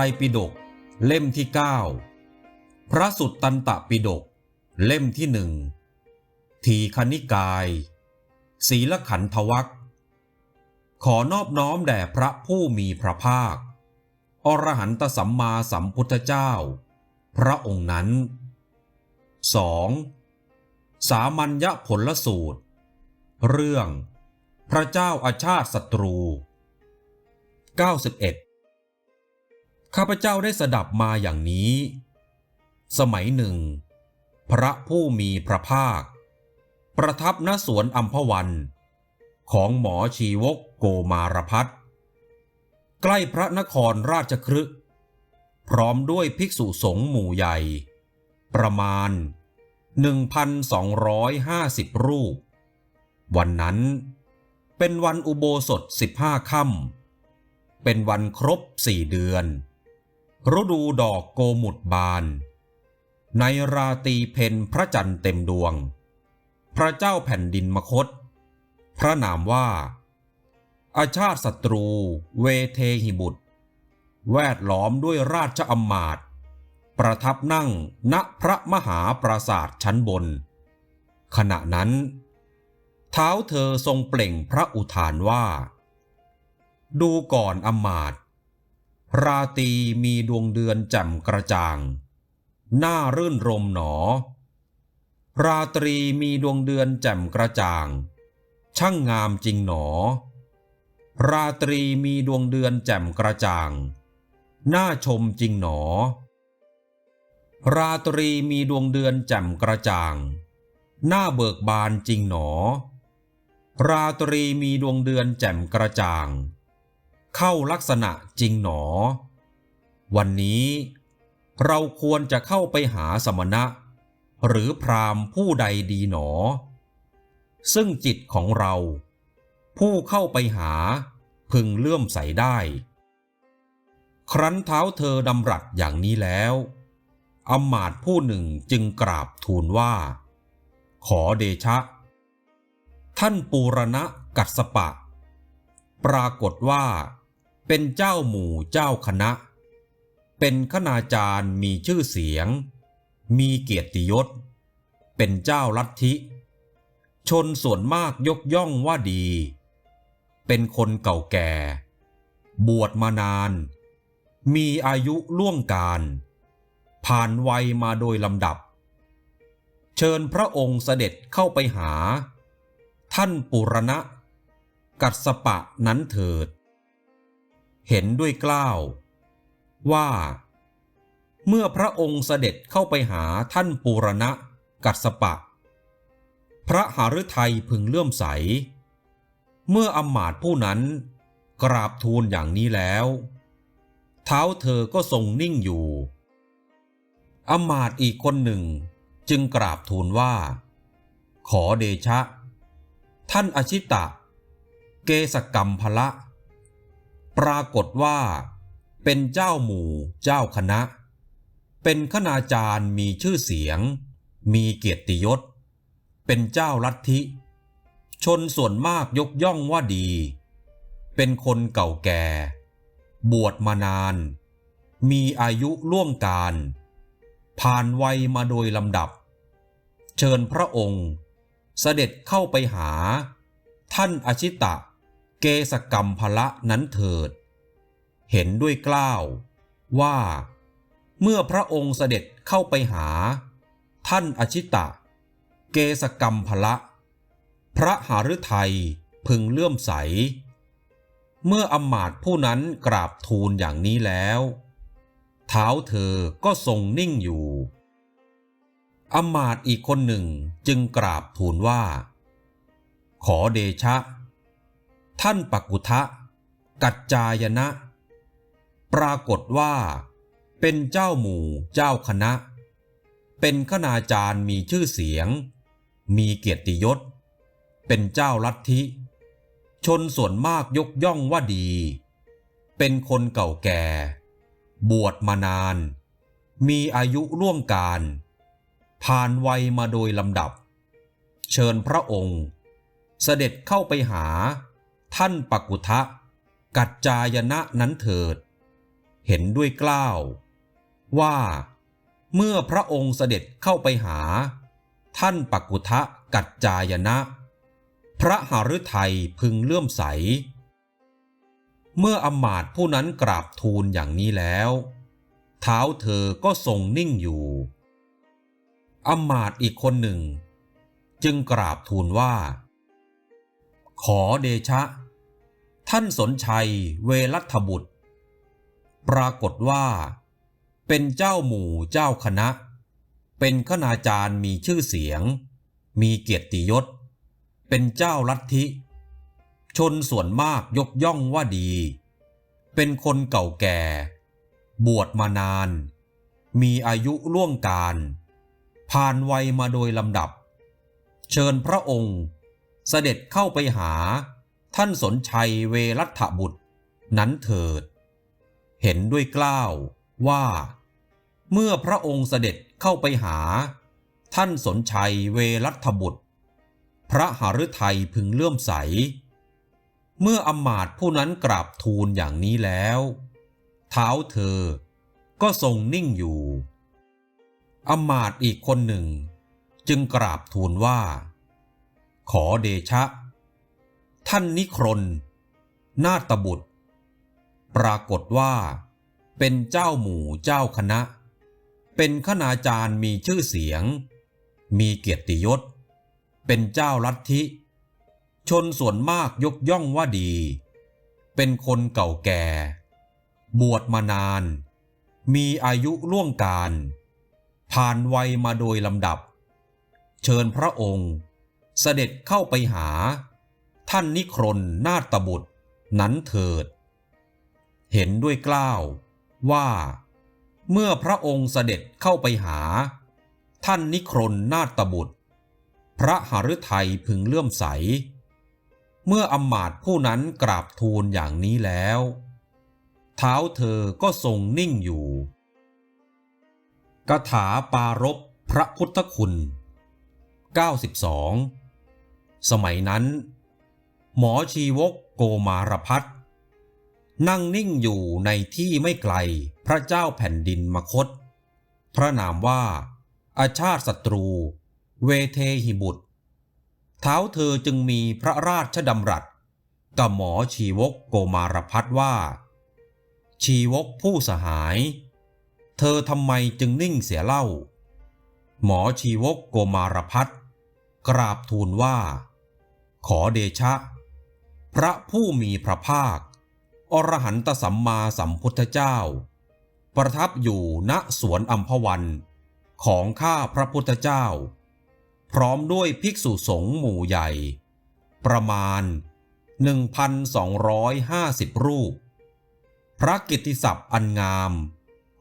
ไตรปิฎกเล่มที่ 9 พระสุตตันตปิฎกเล่มที่หนึ่งทีคณิกาย ศีลขันธวัคขอนอบน้อมแด่พระผู้มีพระภาค อรหันตสัมมาสัมพุทธเจ้า พระองค์นั้น 2. สามัญญผลสูตร เรื่อง พระเจ้าอาชาติศัตรู 91 ข้าพเจ้าได้สดับมาอย่างนี้ สมัยหนึ่ง พระผู้มีพระภาค ประทับณสวนอัมพวัน ของหมอชีวกโกมารพัฒน์ใกล้พระนครราชครึพร้อมด้วยภิกษุสงฆ์หมู่ใหญ่ ประมาณ 1,250 รูป วันนั้นเป็นวันอุโบสถ 15 ค่ำเป็นวันครบสี่เดือน ฤดูดอกโกมุดบาน ในราตีเพนพระจันทร์เต็มดวง พระเจ้าแผ่นดินมคต พระนามว่า อาชาติศัตรู เวเทหิบุตร แวดล้อมด้วยราชอำมาตย์ประทับนั่งณพระมหาปราสาทชั้นบน ขณะนั้น เท้าเธอทรงเปล่งพระอุทานว่า ดูก่อนอำมาตย์ ราตรีมีดวงเดือนแจ่มกระจ่างน่ารื่นรมหนอ ราตรีมีดวงเดือนแจ่มกระจ่าง ช่างงามจริงหนอ ราตรีมีดวงเดือนแจ่มกระจ่างน่าชมจริงหนอ ราตรีมีดวงเดือนแจ่มกระจ่างน่าเบิกบานจริงหนอ ราตรีมีดวงเดือนแจ่มกระจ่าง เข้าลักษณะจริงหนอ วันนี้เราควรจะเข้าไปหาสมณะ หรือพรามผู้ใดดีหนอ ซึ่งจิตของเรา ผู้เข้าไปหาพึงเลื่อมใสได้ ครั้นเท้าเธอดำรัสอย่างนี้แล้วอมาตผู้หนึ่งจึงกราบทูลว่า ขอเดชะ ท่านปูรณะกัสปะ ปรากฏว่า เป็นเจ้าหมู่เจ้าคณะ เป็นคณาจารย์มีชื่อเสียง มีเกียรติยศ เป็นเจ้าลัทธิ ชนส่วนมากยกย่องว่าดี เป็นคนเก่าแก่ บวชมานาน มีอายุล่วงการ ผ่านวัยมาโดยลำดับ เชิญพระองค์เสด็จเข้าไปหา ท่านปุรณะ กัสปะนั้นเถิด เห็นด้วยกล้าว ว่า เมื่อพระองค์เสด็จเข้าไปหาท่านปูรณะกัสปะ พระหฤทัยพึงเลื่อมใส เมื่ออมาตผู้นั้น กราบทูลอย่างนี้แล้ว เท้าเธอก็ทรงนิ่งอยู่ อมาตอีกคนหนึ่งจึงกราบทูลว่า ขอเดชะ ท่านอชิตะ เกสกรรมพละ ปรากฏว่า เป็นเจ้าหมู่เจ้าคณะ เป็นคณาจารย์มีชื่อเสียง มีเกียรติยศ เป็นเจ้าลัทธิ ชนส่วนมากยกย่องว่าดี เป็นคนเก่าแก่ บวชมานาน มีอายุล่วงการ ผ่านวัยมาโดยลำดับ เชิญพระองค์เสด็จเข้าไปหา ท่านอชิตะ เกสกรรมพละนั้นเถิด เห็นด้วยกล้าวว่า เมื่อพระองค์เสด็จเข้าไปหา ท่านอชิตะ เกสกรรมพละ พระหฤทัยพึงเลื่อมใส เมื่ออำมาตย์ผู้นั้นกราบทูลอย่างนี้แล้ว เท้าเธอก็ทรงนิ่งอยู่อำมาตย์อีกคนหนึ่งจึงกราบทูลว่า ขอเดชะ ท่านปักุทะ กัจจายนะ ปรากฏว่า เป็นเจ้าหมู่เจ้าคณะ เป็นคณาจารย์มีชื่อเสียง มีเกียรติยศ เป็นเจ้าลัทธิ ชนส่วนมากยกย่องว่าดี เป็นคนเก่าแก่ บวชมานาน มีอายุร่วมการ ผ่านวัยมาโดยลำดับ เชิญพระองค์ เสด็จเข้าไปหา ท่านปักุทะ กัจจายนะนั้นเถิด เห็นด้วยกล้าว ว่า เมื่อพระองค์เสด็จเข้าไปหา ท่านปักกุทะกัจจายนะ พระหฤทัยพึงเลื่อมใส เมื่ออมาตผู้นั้นกราบทูลอย่างนี้แล้ว เท้าเธอก็ทรงนิ่งอยู่อมาตอีกคนหนึ่ง จึงกราบทูลว่า ขอเดชะ ท่านสนชัยเวรัตบุตร ปรากฏว่า เป็นเจ้าหมู่เจ้าคณะ เป็นคณาจารย์มีชื่อเสียง มีเกียรติยศ เป็นเจ้าลัทธิ ชนส่วนมากยกย่องว่าดี เป็นคนเก่าแก่ บวชมานาน มีอายุล่วงการ ผ่านวัยมาโดยลำดับ เชิญพระองค์ เสด็จเข้าไปหา ท่านสนชัยเวรัตถบุตร นั้นเถิด เห็นด้วยกล้าวว่า เมื่อพระองค์เสด็จเข้าไปหา ท่านสนชัยเวรัตบุตร พระหฤทัยพึงเลื่อมใส เมื่ออมาตผู้นั้นกราบทูลอย่างนี้แล้ว เท้าเธอก็ทรงนิ่งอยู่อมาตอีกคนหนึ่ง จึงกราบทูลว่า ขอเดชะ ท่านนิครนนาตบุตร ปรากฏว่า เป็นเจ้าหมู่เจ้าคณะ เป็นคณาจารย์มีชื่อเสียง มีเกียรติยศ เป็นเจ้าลัทธิ ชนส่วนมากยกย่องว่าดี เป็นคนเก่าแก่ บวชมานาน มีอายุล่วงการ ผ่านวัยมาโดยลำดับ เชิญพระองค์ เสด็จเข้าไปหา ท่านนิครนนาตบุตร นั้นเถิด เห็นด้วยกล้าวว่า เมื่อพระองค์เสด็จเข้าไปหา ท่านนิครนนาตบุตร พระหฤทัยพึงเลื่อมใส เมื่ออำมาตย์ผู้นั้นกราบทูลอย่างนี้แล้ว เท้าเธอก็ทรงนิ่งอยู่กถาปารบพระพุทธคุณ 92 สมัยนั้น หมอชีวกโกมารพัฒนั่งนิ่งอยู่ในที่ไม่ไกลพระเจ้าแผ่นดินมคต พระนามว่าอาชาติศัตรู เวเทหิบุตร เท้าเธอจึงมีพระราชดำรัสกับหมอชีวกโกมารพัฒว่า ชีวกผู้สหาย เธอทำไมจึงนิ่งเสียเล่า หมอชีวกโกมารพัฒกราบทูลว่า ขอเดชะ พระผู้มีพระภาค อรหันตสัมมาสัมพุทธเจ้า ประทับอยู่ณสวนอัมพวัน ของข้าพระพุทธเจ้า พร้อมด้วยภิกษุสงฆ์หมู่ใหญ่ ประมาณ 1,250 รูป พระกิตติศัพท์อันงาม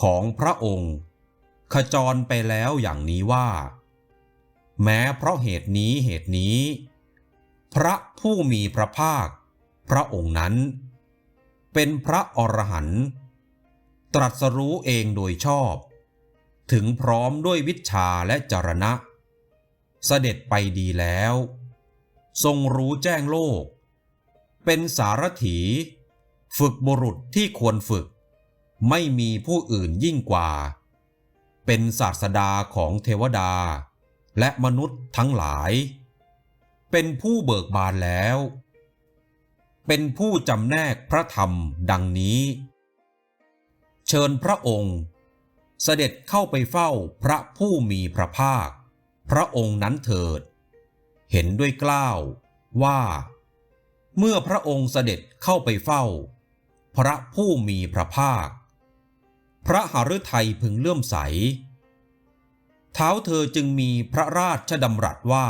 ของพระองค์ ขจรไปแล้วอย่างนี้ว่า แม้เพราะเหตุนี้เหตุนี้ พระผู้มีพระภาค พระองค์นั้น เป็นพระอรหันต์ตรัสรู้เองโดยชอบ ถึงพร้อมด้วยวิชาและจรณะ เสด็จไปดีแล้ว ทรงรู้แจ้งโลก เป็นสารถี ฝึกบุรุษที่ควรฝึก ไม่มีผู้อื่นยิ่งกว่า เป็นศาสดาของเทวดา และมนุษย์ทั้งหลาย เป็นผู้เบิกบานแล้ว เป็นผู้จำแนกพระธรรมดังนี้ เชิญพระองค์ เสด็จเข้าไปเฝ้าพระผู้มีพระภาค พระองค์นั้นเถิด เห็นด้วยกล้าวว่า เมื่อพระองค์เสด็จเข้าไปเฝ้า พระผู้มีพระภาค พระหฤทัยพึงเลื่อมใส เท้าเธอจึงมีพระราชดำรัสว่า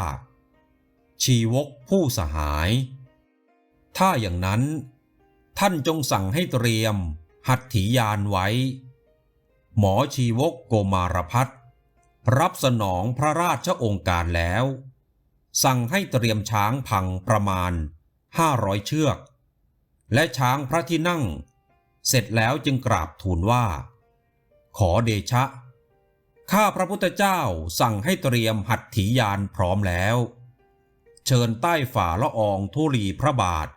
ชีวกผู้สหาย ถ้าอย่างนั้น ท่านจงสั่งให้เตรียม หัตถียานไว้ หมอชีวกโกมารพัฒรับสนองพระราชองค์การแล้ว สั่งให้เตรียมช้างพังประมาณห้าร้อยเชือก และช้างพระที่นั่ง เสร็จแล้วจึงกราบทูลว่า ขอเดชะ ข้าพระพุทธเจ้าสั่งให้เตรียมหัตถียานพร้อมแล้ว เชิญใต้ฝ่าละอองธุลีพระบาท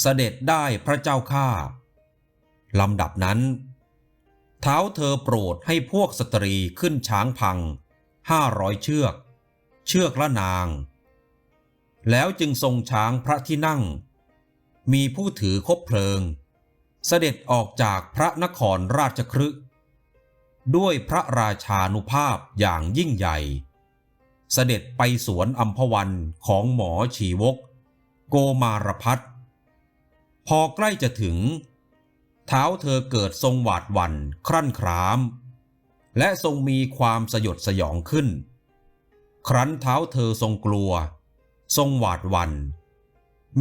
เสด็จได้พระเจ้าข้าลำดับนั้น เท้าเธอโปรดให้พวกสตรีขึ้นช้างพังห้าร้อยเชือก เชือกละนาง แล้วจึงทรงช้างพระที่นั่ง มีผู้ถือคบเพลิง เสด็จออกจากพระนครราชครึด้วยพระราชานุภาพอย่างยิ่งใหญ่ เสด็จไปสวนอัมพวันของหมอชีวก โกมารพัฒพอใกล้จะถึง เท้าเธอเกิดทรงหวาดหวั่นครั่นคราม และทรงมีความสยดสยองขึ้น ครั้นเท้าเธอทรงกลัว ทรงหวาดหวัน่น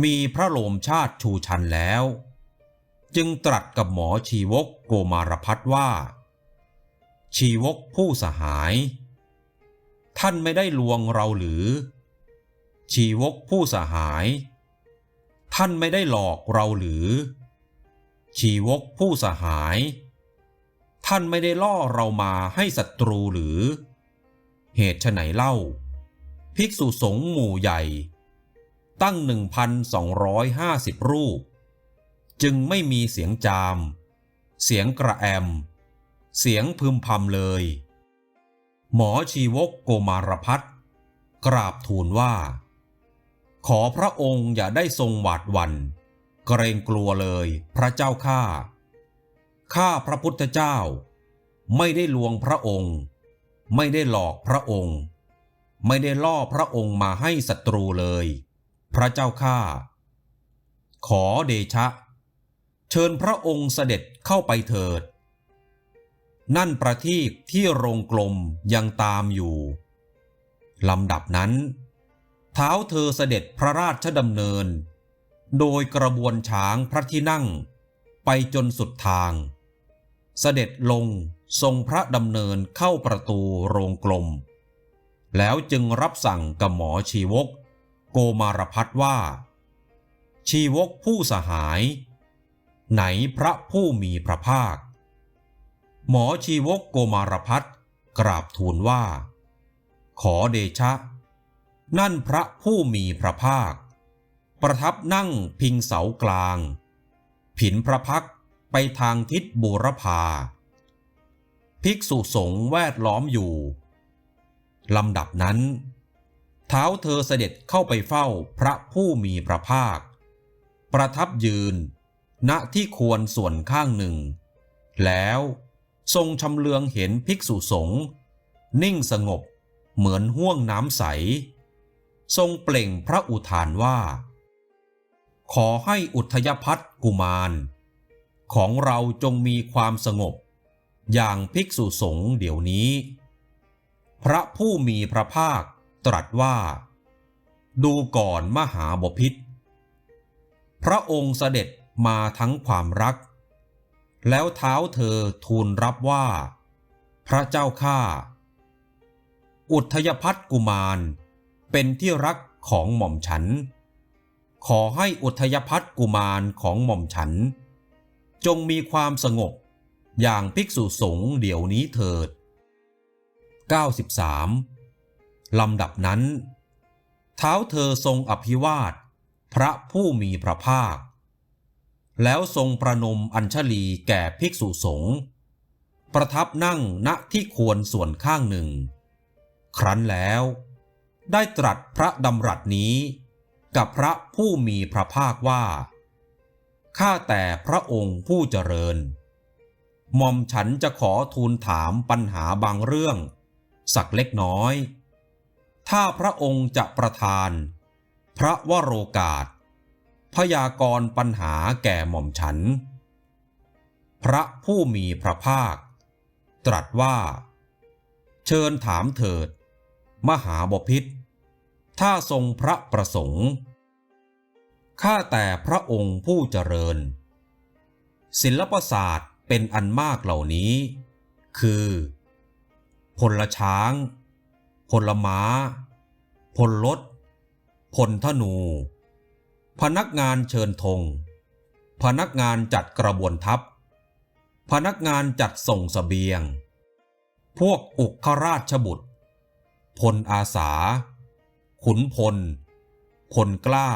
มีพระโลมชาติชูชันแล้ว จึงตรัสกับหมอชีวกโกมารพัฒว่า ชีวกผู้สหาย ท่านไม่ได้ลวงเราหรือ ชีวกผู้สหาย ท่านไม่ได้หลอกเราหรือ ชีวกผู้สหาย ท่านไม่ได้ล่อเรามาให้ศัตรูหรือ เหตุไฉนเล่า ภิกษุสงฆ์หมู่ใหญ่ ตั้ง 1,250 รูป จึงไม่มีเสียงจาม เสียงกระแอม เสียงพึมพำเลย หมอชีวกโกมารพัฒกราบทูลว่า ขอพระองค์อย่าได้ทรงหวาดวัน เกรงกลัวเลยพระเจ้าข้าข้าพระพุทธเจ้า ไม่ได้ลวงพระองค์ ไม่ได้หลอกพระองค์ ไม่ได้ล่อพระองค์มาให้ศัตรูเลย พระเจ้าข้าขอเดชะ เชิญพระองค์เสด็จเข้าไปเถิด นั่นประทีปที่โรงกลมยังตามอยู่ลำดับนั้น เท้าเธอเสด็จพระราชดำเนิน โดยกระบวนช้างพระที่นั่ง ไปจนสุดทาง เสด็จลงทรงพระดำเนินเข้าประตูโรงกลม แล้วจึงรับสั่งกับหมอชีวก โกมารพัฒว่า ชีวกผู้สหาย ไหนพระผู้มีพระภาค หมอชีวกโกมารพัฒกราบทูลว่า ขอเดชะ นั่นพระผู้มีพระภาค ประทับนั่งพิงเสากลาง ผินพระพักไปทางทิศบูรพา ภิกษุสงฆ์แวดล้อมอยู่ลำดับนั้น เท้าเธอเสด็จเข้าไปเฝ้าพระผู้มีพระภาค ประทับยืน ณที่ควรส่วนข้างหนึ่ง แล้ว ทรงชำเลืองเห็นภิกษุสงฆ์นิ่งสงบเหมือนห่วงน้ำใส ทรงเปล่งพระอุทานว่า ขอให้อุทยพัฒกุมาร ของเราจงมีความสงบ อย่างภิกษุสงฆ์เดี๋ยวนี้ พระผู้มีพระภาคตรัสว่า ดูก่อนมหาบพิษพระองค์เสด็จมาทั้งความรัก แล้วเท้าเธอทูลรับว่า พระเจ้าข้าอุทยพัฒกุมาร เป็นที่รักของหม่อมฉัน ขอให้อุทยพัฒกุมารของหม่อมฉัน จงมีความสงบอย่างภิกษุสงฆ์เดี๋ยวนี้เถิด 93 ลำดับนั้น เท้าเธอทรงอภิวาท พระผู้มีพระภาค แล้วทรงประนมอัญชลีแก่ภิกษุสงฆ์ประทับนั่งณที่ควรส่วนข้างหนึ่ง ครั้นแล้ว ได้ตรัสพระดำรัสนี้ กับพระผู้มีพระภาคว่า ข้าแต่พระองค์ผู้เจริญหม่อมฉันจะขอทูลถามปัญหาบางเรื่อง สักเล็กน้อย ถ้าพระองค์จะประทาน พระวโรกาส พยากรณ์ปัญหาแก่หม่อมฉัน พระผู้มีพระภาค ตรัสว่า เชิญถามเถิด มหาบพิษถ้าทรงพระประสงค์ ข้าแต่พระองค์ผู้เจริญ ศิลปศาสตร์เป็นอันมากเหล่านี้ คือ พลช้าง พลม้า พลรถพลธนู พนักงานเชิญธง พนักงานจัดกระบวนทัพ พนักงานจัดส่งสเสบียง พวกอุกขราชบุตร พลอาสา ขุนพล พลกล้า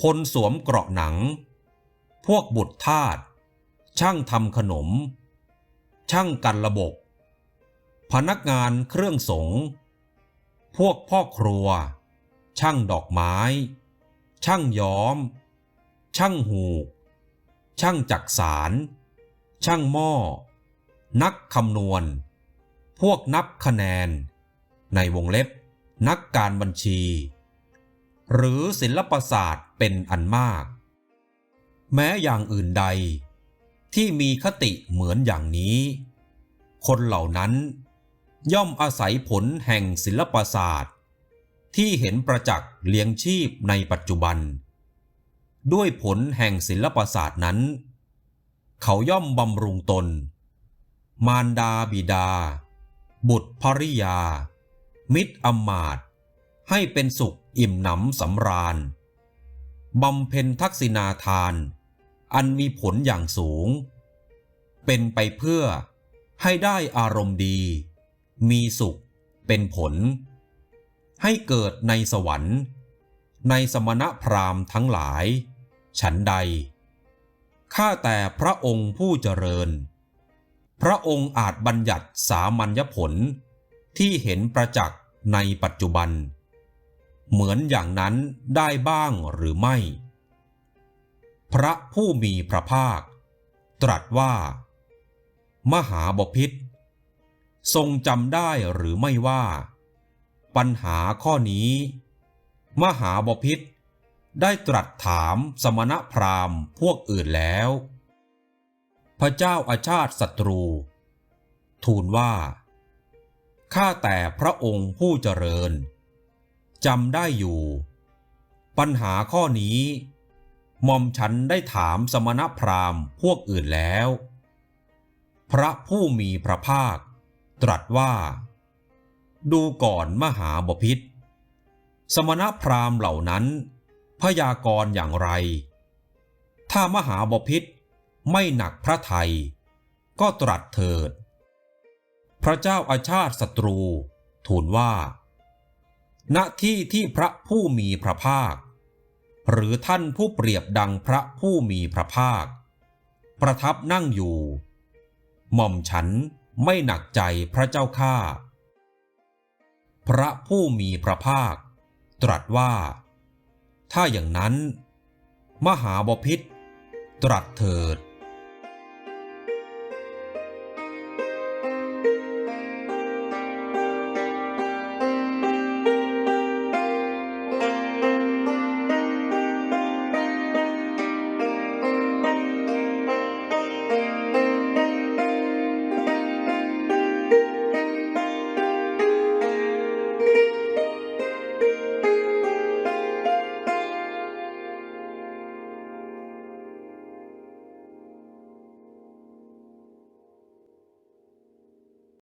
พลสวมเกราะหนัง พวกบุตรทาส ช่างทำขนม ช่างกันระบบ พนักงานเครื่องสง พวกพ่อครัว ช่างดอกไม้ ช่างย้อม ช่างหูก ช่างจักสาร ช่างหม้อ นักคำนวณ พวกนับคะแนน ในวงเล็บ นักการบัญชี หรือศิลปศาสตร์เป็นอันมาก แม้อย่างอื่นใด ที่มีคติเหมือนอย่างนี้ คนเหล่านั้นย่อมอาศัยผลแห่งศิลปศาสตร์ ที่เห็นประจักษ์เลี้ยงชีพในปัจจุบัน ด้วยผลแห่งศิลปศาสตร์นั้น เขาย่อมบำรุงตน มารดาบิดา บุตรภริยา มิตรอมาตให้เป็นสุขอิ่มหนำสำราญบำเพ็ญทักษิณาทาน อันมีผลอย่างสูง เป็นไปเพื่อให้ได้อารมณ์ดี มีสุขเป็นผล ให้เกิดในสวรรค์ ในสมณพราหมณ์ทั้งหลาย ฉันใด ข้าแต่พระองค์ผู้เจริญ พระองค์อาจบัญญัติสามัญญผลที่เห็นประจักษ์ในปัจจุบัน เหมือนอย่างนั้นได้บ้างหรือไม่ พระผู้มีพระภาค ตรัสว่า มหาบพิษทรงจำได้หรือไม่ว่า ปัญหาข้อนี้ มหาบพิษได้ตรัสถามสมณพราหมณ์พวกอื่นแล้ว พระเจ้าอาชาติศัตรู ทูลว่า ข้าแต่พระองค์ผู้เจริญจำได้อยู่ ปัญหาข้อนี้หม่อมฉันได้ถามสมณพราหมณ์พวกอื่นแล้ว พระผู้มีพระภาค ตรัสว่า ดูก่อนมหาบพิษ สมณพราหมณ์เหล่านั้น พยากรณ์อย่างไร ถ้ามหาบพิษไม่หนักพระไทย ก็ตรัสเถิด พระเจ้าอาชาติศัตรู ทูลว่า ณที่ที่พระผู้มีพระภาค หรือท่านผู้เปรียบดังพระผู้มีพระภาค ประทับนั่งอยู่ หม่อมฉันไม่หนักใจพระเจ้าข้า พระผู้มีพระภาค ตรัสว่า ถ้าอย่างนั้น มหาบพิษตรัสเถิด